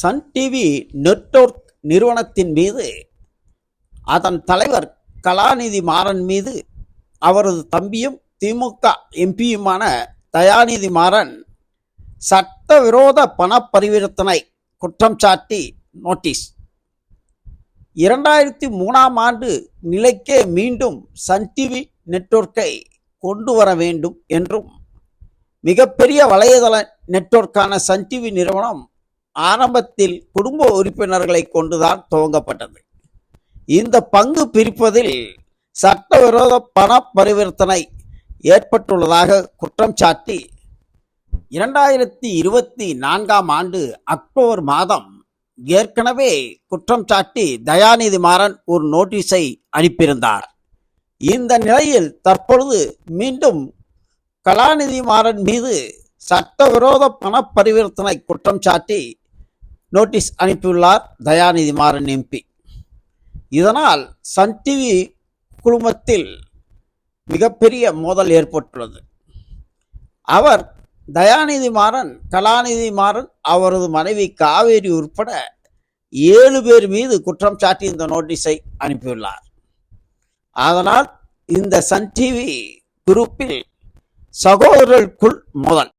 Sun TV network நிறுவனத்தின் மீது அதன் தலைவர் கலாநிதி மாறன் மீது அவரது தம்பியும் திமுக எம்பியுமான தயாநிதி மாறன் சட்டவிரோத பண பரிவர்த்தனை குற்றம் சாட்டி நோட்டீஸ். இரண்டாயிரத்தி மூணாம் ஆண்டு நிலைக்கே மீண்டும் சன் டிவி நெட்வொர்க்கை கொண்டு வர வேண்டும் என்றும் மிகப்பெரிய வலைதள நெட்வொர்க்கான சன் டிவி நிறுவனம் ஆரம்பத்தில் குடும்ப உறுப்பினர்களை கொண்டுதான் துவங்கப்பட்டது. இந்த பங்கு பிரிப்பதில் சட்டவிரோத பண பரிவர்த்தனை ஏற்பட்டுள்ளதாக குற்றம் சாட்டி இரண்டாயிரத்தி இருபத்தி நான்காம் ஆண்டு அக்டோபர் மாதம் ஏற்கனவே குற்றம் சாட்டி தயாநிதி மாறன் ஒரு நோட்டீஸை அனுப்பியிருந்தார். இந்த நிலையில் தற்பொழுது மீண்டும் கலாநிதி மாறன் மீது சட்டவிரோத பண பரிவர்த்தனை குற்றம் சாட்டி நோட்டீஸ் அனுப்பியுள்ளார் தயாநிதி மாறன் எம்பி. இதனால் சன் டிவி குழுமத்தில் மிகப்பெரிய மோதல் ஏற்பட்டுள்ளது. அவர் தயாநிதி மாறன் கலாநிதி மாறன் அவரது மனைவி காவேரி உட்பட ஏழு பேர் மீது குற்றம் சாட்டி இந்த நோட்டீஸை அனுப்பியுள்ளார். அதனால் இந்த சன் டிவி குரூப்பில் சகோதரர்களுக்குள் மோதல்.